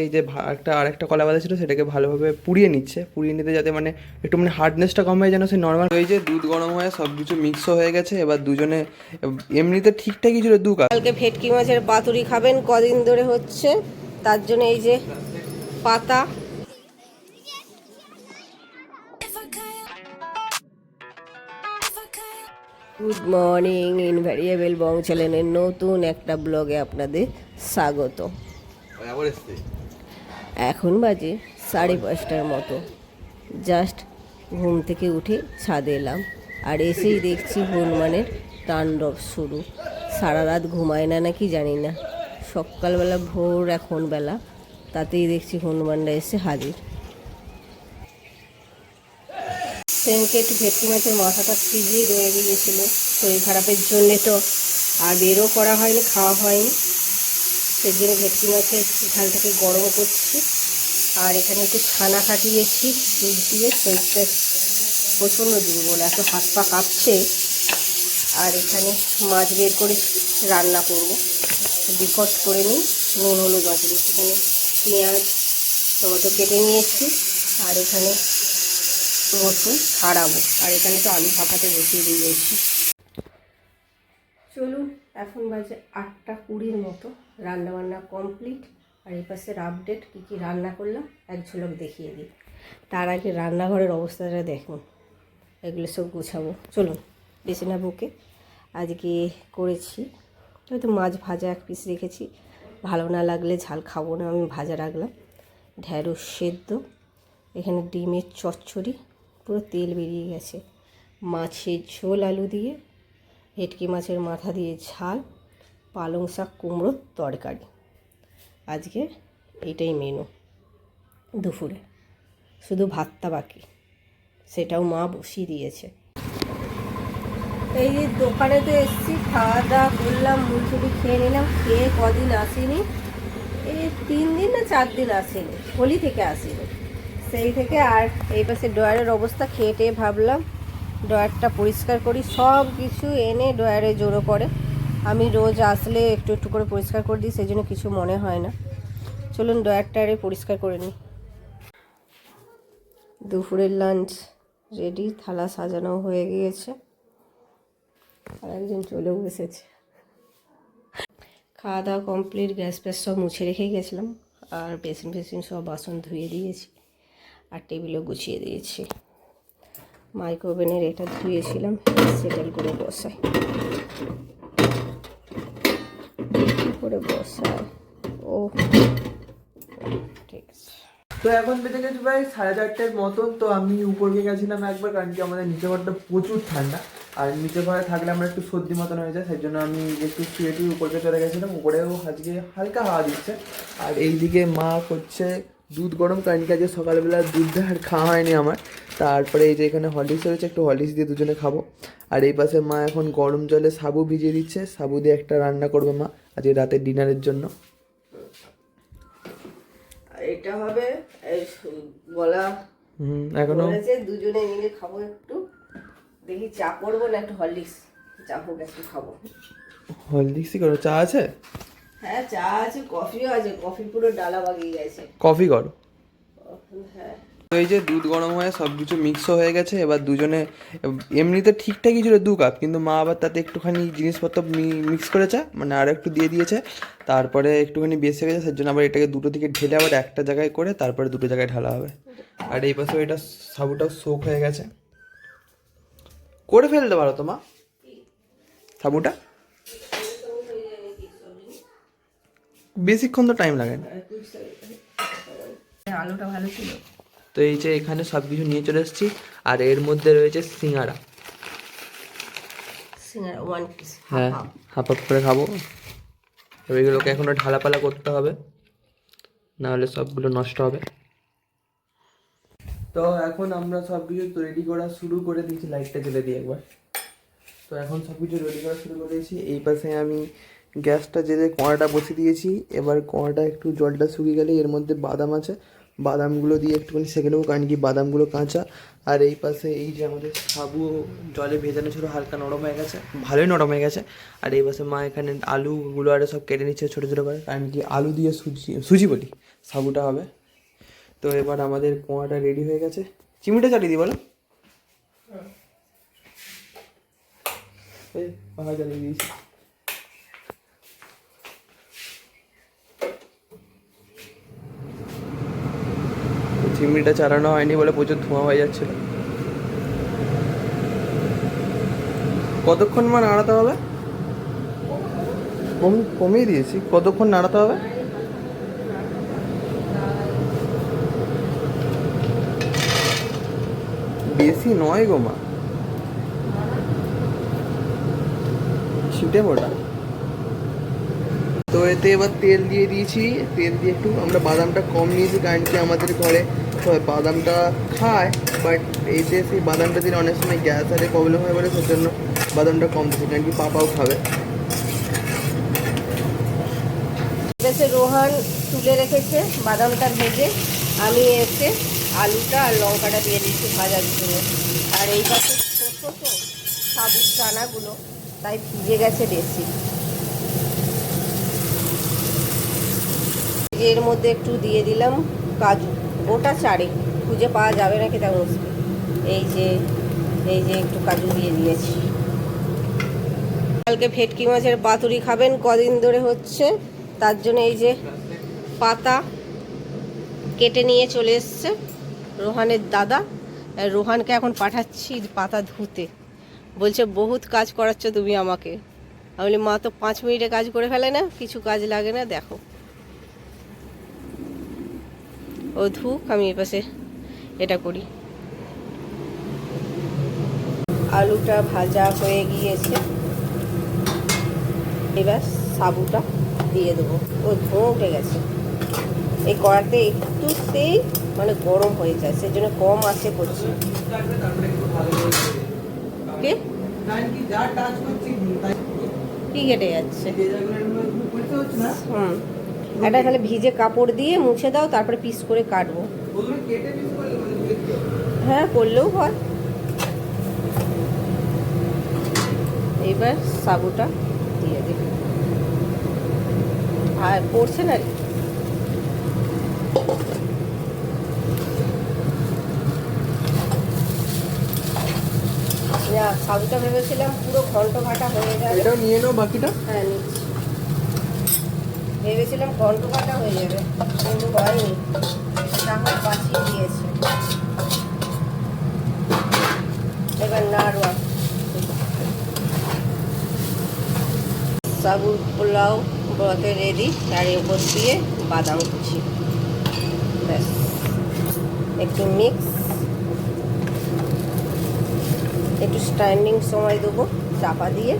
এই যে একটা আর একটা কলা বাঁধা ছিল সেটাকে ভালোভাবে পুড়িয়ে নিচ্ছে। পুড়িয়ে নিতে যাতে মানে একটু মানে হার্ডনেসটা কম হয় যেন সে নর্মাল এই যে দুধ গরম হয়ে সব কিছু মিক্সও হয়ে গেছে এবার দুজনে এমনিতে ঠিকঠাকই ছিল দু কালকে ভেটকি মাছের পাতুরি খাবেন কদিন ধরে হচ্ছে। তার জন্য এই যে পাতা। গুড মর্নিং ইনভ্যারিয়েবল বং চ্যানেলের নতুন একটা ব্লগে আপনাদের স্বাগত। এখন বাজে সাড়ে পাঁচটার মতো। জাস্ট ঘুম থেকে উঠে ছাদে এলাম আর এসেই দেখছি হনুমানের তাণ্ডব শুরু। সারা রাত ঘুমায় না নাকি জানি না। সকালবেলা ভোর এখন বেলা, তাতেই দেখছি হনুমানরা এসে হাজির। সেদিনকে একটু ভেটকি মাছের মাথাটা ফ্রিজেই রয়ে গিয়েছিল। শরীর খারাপের জন্যে তো আর বেরও করা হয়নি, খাওয়া হয়নি। সেই জন্য ভেটকি মাছের ঝালটাকে গরম করছি। আর এখানে একটু ছানা কাটিয়েছি, দুধ দিয়ে শরীরটা প্রচণ্ড দুর্বল, এত হাত পা কাঁপছে। আর এখানে মাছ বের করে রান্না করব। বিকট করে নিই, নুন, হলুদ আছে এখানে পেঁয়াজ, টমেটো কেটে নিয়েছি। আর এখানে রসুন ছাড়াবো। আর এখানে তো আলু ভাপাতে বসিয়ে দিয়েছি। চলুন, এখন বাজে আটটা কুড়ির মতো। রান্না বান্না কমপ্লিট আর এই পাশের আপডেট কী কী রান্না করলাম, এক ঝলক দেখিয়ে দিই। তার আগে রান্নাঘরের অবস্থাটা দেখুন। এগুলো সব গুছাবো। চলুন, বেছে না বুকে আজকে করেছি, হয়তো মাছ ভাজা এক পিস রেখেছি। ভালো না লাগলে ঝাল খাব না, আমি ভাজা রাখলাম। ঢ্যাঁড়স সেদ্ধ, এখানে ডিমের চচ্চড়ি, পুরো তেল বেরিয়ে গেছে। মাছের ঝোল আলু দিয়ে, ভেটকি মাছের মাথা দিয়ে ঝাল। পালং শাক, কুমড়োর তরকারি। আজকে এটাই মেনু দুপুরে। শুধু ভাতটা বাকি। সেটাও মা বসিয়ে দিয়েছে। এই যে দোকানে তো এসেছি খাওয়া দাওয়া করলাম, মুলচুরি খেয়ে নিলাম, খেয়ে কদিন আসিনি। এই তিন দিন না চার দিন আসেনি। হোলি থেকে আসিনি। সেই থেকে আর এই পাশে ড্রয়ারের অবস্থা খেয়ে টেয়ে ভাবলাম, ড্রয়ারটা পরিষ্কার করি। সব কিছু এনে ড্রয়ারে জড়ো করে। আমি রোজ আসলে একটু একটু করে পরিষ্কার করে দিই, সেই জন্য কিছু মনে হয় না। চলুন ড্রয়ারটা আরে পরিষ্কার করে নিই। দুপুরের লাঞ্চ রেডি, থালা সাজানো হয়ে গিয়েছে। আর একজন চলেও এসেছে। খাওয়া দাওয়া কমপ্লিট, গ্যাস ফ্যাস সব মুছে রেখে গেছিলাম। আর বেসিন ফেসিন সব বাসন ধুয়ে দিয়েছি আর টেবিলও গুছিয়ে দিয়েছি। মাইক্রো ওভেনের এটা ধুয়েছিলাম সেটেল করে বসাই। করে বসায় ও ঠিক আছে তো এখন বেজে গেছে প্রায় সাড়ে চারটের মতন, তো আমি উপরে গেছিলাম একবার, কারণ কি আমাদের নিচে ঘরটা প্রচুর ঠান্ডা। আর নিচে ঘরে থাকলে আমার একটু সর্দি মতন হয়ে যায়, সেই জন্য আমি একটু শুয়ে টুয়ে উপরে চলে গেছিলাম, উপরেও আজকে হালকা হাওয়া দিচ্ছে। আর এইদিকে মা করছে দুধ গরম, কারণ কি আজকে সকালবেলা দুধ আর খাওয়া হয়নি আমার। তারপরে এই যে এখানে হরলিক্স রয়েছে একটু হরলিক্স দিয়ে দুজনে খাব। আর এই পাশে মা এখন গরম জলে সাবু ভিজিয়ে দিচ্ছে। সাবু দিয়ে একটা রান্না করবে মা আজকে রাতের ডিনারের জন্য। এটা হবে গলা হুম এখনও? দুজনে মিলে খাব একটু। দেখি চা করব না একটু হরলিক্স। চা হোক একটু খাব। হরলিক্সই করো চা আছে? হ্যাঁ চা আছে কফিও আছে কফি পুরো ডালা বাগিয়ে গেছে। কফি করো। হ্যাঁ। তো এই যে দুধ গরম হয়ে সব কিছু মিক্সও হয়ে গেছে, এবার দুজনে, এমনিতে ঠিকঠাকই ছিল দু কাপ কিন্তু মা আবার তাতে একটুখানি জিনিসপত্র মিক্স করেছে মানে আর একটু দিয়ে দিয়েছে, তারপরে একটুখানি বেশি গেছে, সেই জন্য আবার এটাকে দুটো দিকে ঢেলে আবার একটা জায়গায় করে তারপরে দুটো জায়গায় ঢালা হবে। আর এই পাশে এটা সাবুটাও সোক হয়ে গেছে। করে ফেলতে পারো তো মা? সাবুটা? বেশিক্ষণ তো টাইম লাগে না। আলুটা ভালো ছিল। তো এই যে এখানে সব কিছু নিয়ে চলে এসেছি আর এর মধ্যে রয়েছে সিঙ্গারা। হ্যাঁ হাফ হাফ করে খাব। এগুলোকে এখনও ঢালাপালা করতে হবে না হলে সবগুলো নষ্ট হবে। তো এখন আমরা সব কিছু রেডি করা শুরু করে দিয়েছি লাইটটা জ্বেলে দিই একবার। তো এখন সব কিছু রেডি করা শুরু করে দিয়েছি। এই পাশে আমি গ্যাসটা জেলে কড়াটা বসিয়ে দিয়েছি। এবার কড়াটা একটু জলটা শুকিয়ে গেলে এর মধ্যে বাদাম আছে। বাদামগুলো দিয়ে একটুখানি সেঁকে নেব, কারণ কি বাদামগুলো কাঁচা। আর এই পাশে এই যে আমাদের সাবু জলে ভেজানো ছিল, হালকা নরম হয়ে গেছে, ভালোই নরম হয়ে গেছে। আর এই পাশে মা এখানে আলুগুলো আর সব কেটে নিচ্ছে ছোটো ছোটো করে, কারণ কি আলু দিয়ে সুজি সুজি বলি, সাবুটা হবে। তো এবার আমাদের কোয়াটা রেডি হয়ে গেছে। চিমিটা চালিয়ে দিই, বলো। এই চালিয়ে দিয়েছি। চিমনিটা চালানো হয়নি বলে প্রচুর ধোঁয়া হয়ে যাচ্ছিল। কতক্ষণ মা নাড়াতে হবে? কম, কমিয়ে দিয়েছি। কতক্ষণ নাড়াতে হবে? বেশি নয় গো মা। ছিটে মোটা তো এতে এবার তেল দিয়ে দিয়েছি। তেল দিয়ে একটু আমরা বাদামটা কম নিয়েছি, কারণ কি আমাদের ঘরে বাদামটা খায় বাট এইতে সেই বাদামটা দিলে অনেক সময় গ্যাস আরে প্রবলেম হয় বলে সেজন্য বাদামটা কম দিচ্ছি কারণ কি পাপাও খাবে। রোহান তুলে রেখেছে বাদামটা ভেজে, আমি এসে আলুটা আর লঙ্কাটা দিয়ে দিচ্ছি ভাজার জন্য। আর এই পাশে ছোটো তো সাবুত দানাগুলো তাই ভিজে গেছে বেশি। এর মধ্যে একটু দিয়ে দিলাম কাজু। গোটা চারে। খুঁজে পাওয়া যাবে নাকি তা মুশকিল? এই যে এই যে একটু কাজু দিয়ে দিয়েছি। কালকে ভেটকি মাছের পাতুরি খাবেন, কদিন ধরে হচ্ছে। তার জন্য এই যে পাতা কেটে নিয়ে চলে এসছে রোহানের দাদা। রোহানকে এখন পাঠাচ্ছি পাতা ধুতে। বলছে, বহুত কাজ করাচ্ছ তুমি আমাকে। আমি বলি, মা তো পাঁচ মিনিটে কাজ করে ফেলে না, কিছু কাজ লাগে না, দেখো। ও ধুক আমি এপাশে এটা করি। আলুটা ভাজা হয়ে গিয়েছে। এবার সাবুটা দিয়ে দেবো। ও ধোঁয়া উঠে গেছে। এই কড়াতে একটুতেই মানে গরম হয়ে যায়, সেজন্য কম আছে করছি। কে? কি কেটে যাচ্ছে? হুম। একটা তাহলে ভিজে কাপড় দিয়ে মুছে দাও তারপরে পিস করে কাটবো। হ্যাঁ করলেও হয়। এবার সাবুটা দিয়ে দিই। আর পড়ছে না? রে সাবুটা ভেবেছিলাম পুরো ঘন্ট ঘাটা হয়ে যাবে। এটাও নিয়ে নাও বাকিটা। হ্যাঁ নিচ্ছি। ভেবেছিলাম ঘন্ট কাটা হয়ে যাবে, কিন্তু হয়নি। তাহলে বাঁচিয়ে দিয়েছে এবার নাড়ুয়া সাবুর পোলাও বলতে রেডি, তার উপর দিয়ে বাদাম কুচি। ব্যাস। একটু মিক্স। একটু স্ট্যান্ডিং সময় দেবো, চাপা দিয়ে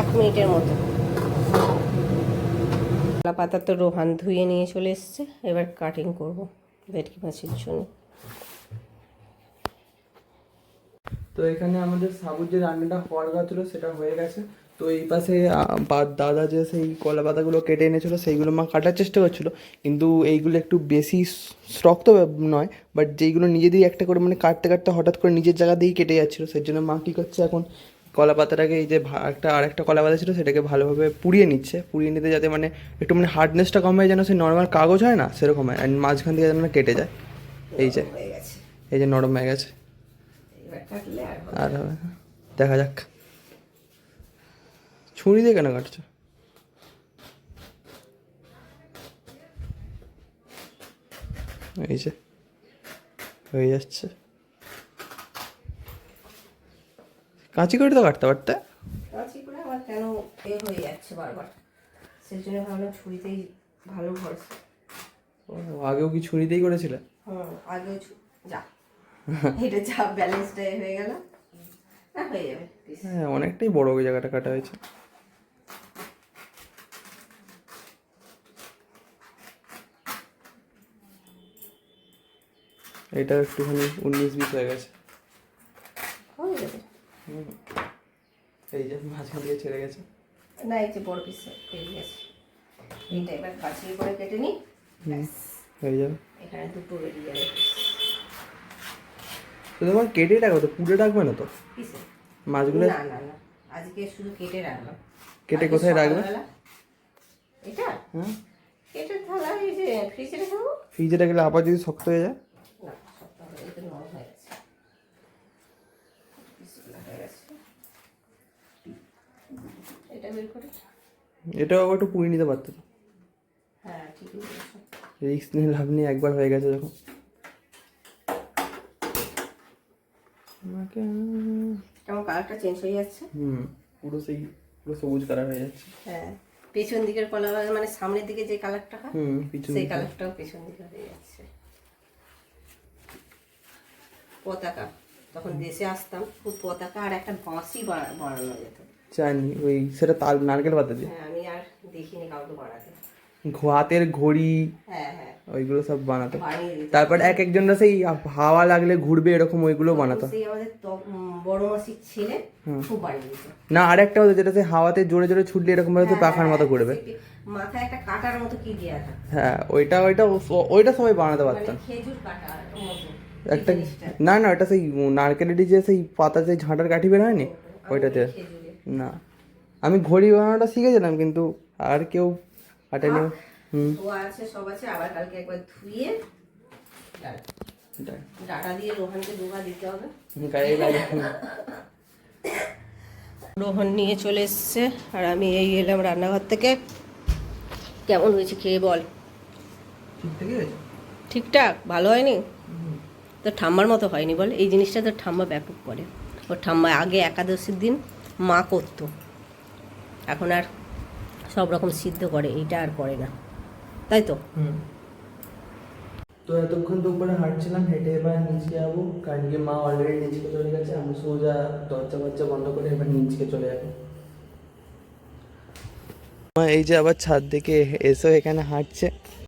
এক মিনিটের মতো। কলা পাতা তো রোহান ধুয়ে নিয়ে চলে এসছে। এবার কাটিং করব ভেটকি মাছের জন্য তো এখানে আমাদের সাবুর যে রান্নাটা হওয়ার কথা ছিল, সেটা হয়ে গেছে। তো এই পাশে দাদা যে সেই কলা পাতাগুলো কেটে এনেছিল, সেইগুলো মা কাটার চেষ্টা করছিল। কিন্তু এইগুলো একটু বেশি শক্ত নয় বাট যেইগুলো নিজে দিয়ে একটা করে মানে কাটতে কাটতে হঠাৎ করে নিজের জায়গা দিয়েই কেটে যাচ্ছিল। সেই জন্য মা কী করছে এখন কলা পাতাটাকে এই যে একটা আর একটা কলা পাতা ছিল সেটাকে ভালোভাবে পুড়িয়ে নিচ্ছে। পুড়িয়ে নিতে যাতে মানে একটু মানে হার্ডনেসটা কম হয় যেন সে নর্মাল কাগজ হয় না, সেরকম হয়। আর মাঝখান থেকে যেন না কেটে যায়। এই যে এই যে নরম হয়ে গেছে। আর হবে। দেখা যাক। ছুরি দিয়ে কেন কাটছো? এই যে, হয়ে যাচ্ছে। কাঁচি করে তো কাটতে পারতে? কাঁচি করে আমার কেন এ হয়ে যাচ্ছে বারবার? সেই জন্য ভাবলাম ছুরিতেই ভালো ভরসা ও, আগেও কি ছুরিতেই করেছিলে? হুম আগেও যা এটা যা ব্যালেন্সটা হয়ে গেল। না হয়ে যাবে হ্যাঁ অনেকটাই বড় ওই জায়গাটা কাটা হয়েছে। এটা একটুখানি উনিশ বিশ হয়ে গেছে। যাবে এই যে মাঝখান দিয়ে ছেড়ে গেছে। না এই যে বড় পিস পেয়ে গেছে। এইটা এবার কাছিয়ে করে কেটে নিই। হয়ে যাবে। এখানে দুটো বেরিয়ে যাবে তো তোমার কেটে রাখো তো পুড়ে রাখবে না তো? মাছগুলো? না না না। আজকে শুধু কেটে রাখলাম। কেটে কোথায় রাখবে? এটা? হ্যাঁ কেটের থালা এই যে ফ্রিজে রেখে ফ্রিজে রাখলে আবার যদি শক্ত হয়ে যায়? না সপ্তাহ এই তো নরম হয়ে গেছে বিসমিল্লাহ হয়ে গেছে এটা বের করে? এটাও আবার একটু পুড়িয়ে নিতে পারতো। হ্যাঁ রিস্ক নিয়ে লাভ নেই একবার হয়ে গেছে যখন। আমাকে কেমন কালারটা চেঞ্জ হয়ে যাচ্ছে? হুম পুরো সেই পুরো সবুজ কালার হয়ে যাচ্ছে। হ্যাঁ পেছন দিকের কলা মানে সামনের দিকে যে কালারটা হয় হুম পিছন সেই কালারটাও পেছন দিকে হয়ে যাচ্ছে। পতাকা তখন দেশে আসতাম খুব পতাকা আর একটা বাঁশি বানা- বানানো যেত। জানি ওই সেটা তাল নারকেল পাতা দিয়ে। হ্যাঁ আমি আর দেখিনি কাউকে বানাতে। হাতের ঘড়ি হ্যাঁ হ্যাঁ। ওইগুলো সব বানাতো। তারপর এক একজনরা সেই হাওয়া লাগলে ঘুরবে এরকম ওইগুলো বানাতো। সেই আমাদের বড় মাসির ছেলে খুব বানিয়ে না আর একটা হতো যেটা সেই হাওয়াতে জোরে জোরে ছুটলে এরকম ভাবে তো পাখার মতো ঘুরবে মাথায় একটা কাটার মতো কি থাকে হ্যাঁ ওইটা ওইটা ওইটা সবাই বানাতে মানে পারতাম একটা না না ওটা সেই নারকেলেরই যে সেই পাতা সেই ঝাঁটার কাঠি বের হয়নি? ওইটাতে। না। আমি ঘড়ি বানানোটা শিখেছিলাম কিন্তু আর কেউ হাঁটেনি হুম। ও আছে সব আছে আবার কালকে একবার ধুয়ে ডাটা দিয়ে রোহানকে দুবার দিতে হবে। রোহন নিয়ে চলে এসছে আর আমি এই এলাম রান্নাঘর থেকে। কেমন হয়েছে খেয়ে বল। ঠিকঠাক? ভালো হয়নি? তো ঠাম্মার মতো হয়নি বল? এই জিনিসটা তো ঠাম্মা ব্যাপক করে। ওর ঠাম্মা আগে একাদশীর দিন মা করতো। এখন আর সব রকম সিদ্ধ করে, এইটা আর করে না। তাই তো? তো এতক্ষণ তো উপরে হাঁটছিলাম, হেঁটে এবার নিচে যাব। কারণ কি মা অলরেডি নিচকে চলে গেছে, আমি সোজা দরজা ফরজা বন্ধ করে এবার নিচকে চলে যাব। এই যে আবার ছাদ থেকে এসেও এখানে হাঁটছে।